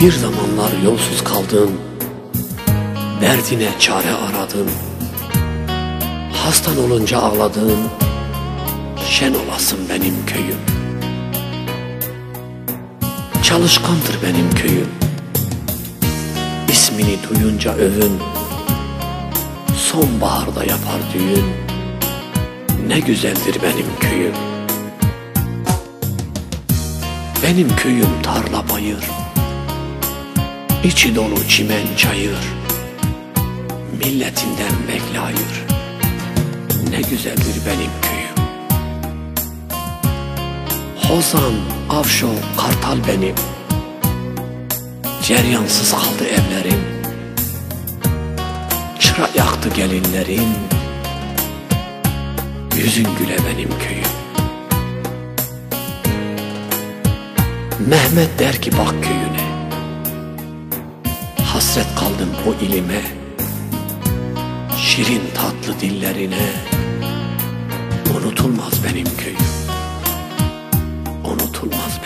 Bir zamanlar yolsuz kaldın, derdine çare aradın. Hastan olunca ağladın, şen olasın benim köyüm. Çalışkandır benim köyüm. İsmini duyunca övün, sonbaharda yapar düğün. Ne güzeldir benim köyüm. Benim köyüm tarla bayır. İçi dolu çimen çayır. Milletinden bekle hayır. Ne güzeldir benim köyüm. Hozan, Avşo, Kartal benim. Ceryansız kaldı evlerim. Çıra yaktı gelinlerin. Yüzün güle benim köyüm. Mehmet der ki bak köyüne Hasret kaldım o ilime Şirin tatlı dillerine. Unutulmaz benim köyüm Unutulmaz benim